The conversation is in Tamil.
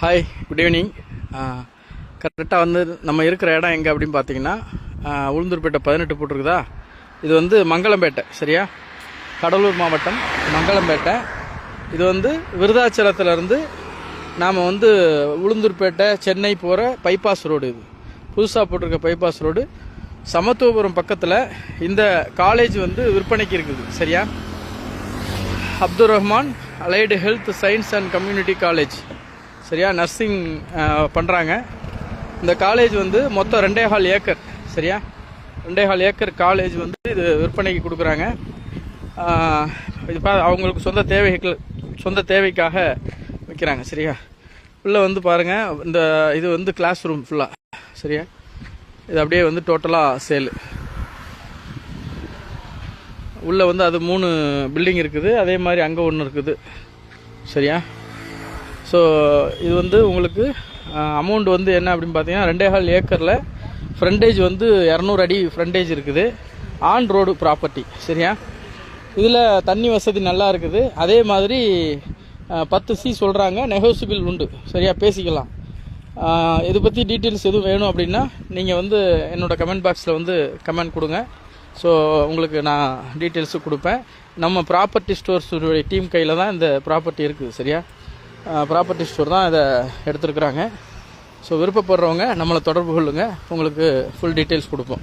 ஹாய் குட் ஈவினிங் கரெக்டாக வந்து நம்ம இருக்கிற இடம் எங்கே அப்படின்னு பார்த்தீங்கன்னா uh, உளுந்தூர்பேட்டை பதினெட்டு போட்டிருக்குதா இது வந்து மங்களம்பேட்டை சரியா? கடலூர் மாவட்டம் மங்களம்பேட்டை இது வந்து விருதாச்சலத்துலேருந்து நாம் வந்து உளுந்தூர்பேட்டை சென்னை போகிற பைபாஸ் ரோடு இது. புதுசாக போட்டிருக்க பைபாஸ் ரோடு சமத்துவபுரம் பக்கத்தில் இந்த காலேஜ் வந்து விற்பனைக்கு இருக்குது சரியா? Abdul Rahman allied health science and community college சரியா? நர்சிங் பண்ணுறாங்க இந்த காலேஜ் வந்து மொத்தம் ரெண்டே ஹால் ஏக்கர் சரியா? ரெண்டே ஹால் ஏக்கர் காலேஜ் வந்து இது விற்பனைக்கு கொடுக்குறாங்க. இது பா அவங்களுக்கு சொந்த தேவைகள் சொந்த தேவைக்காக விற்கிறாங்க சரியா? உள்ளே வந்து பாருங்கள் இந்த இது வந்து கிளாஸ் ரூம் ஃபுல்லாக சரியா? இது அப்படியே வந்து டோட்டலாக சேலு உள்ளே வந்து அது மூணு பில்டிங் இருக்குது அதே மாதிரி அங்கே ஒன்று இருக்குது சரியா? ஸோ இது வந்து உங்களுக்கு அமௌண்ட் வந்து என்ன அப்படின்னு பார்த்தீங்கன்னா ரெண்டே கால் ஏக்கரில் ஃப்ரண்டேஜ் வந்து இரநூறு அடி ஃப்ரண்டேஜ் இருக்குது. ஆன் ரோடு ப்ராப்பர்ட்டி சரியா? இதில் தண்ணி வசதி நல்லா இருக்குது. அதே மாதிரி பத்து சி சொல்கிறாங்க நெகோசிபிள் உண்டு. சரியா? பேசிக்கலாம். இதை பற்றி டீட்டெயில்ஸ் எதுவும் வேணும் அப்படின்னா நீங்கள் வந்து என்னோடய கமெண்ட் பாக்ஸில் வந்து கமெண்ட் கொடுங்க. ஸோ உங்களுக்கு நான் டீட்டெயில்ஸு கொடுப்பேன். நம்ம ப்ராப்பர்ட்டி ஸ்டோர்ஸுடைய டீம் கையில் தான் இந்த ப்ராப்பர்ட்டி இருக்குது சரியா? ப்ராப்பர்ட்டி ஸ்டோர் தான் இதை எடுத்துருக்குறாங்க. ஸோ விருப்பப்படுறவங்க நம்மளை தொடர்பு கொள்ளுங்கள் உங்களுக்கு ஃபுல் டீட்டெயில்ஸ் கொடுப்போம்.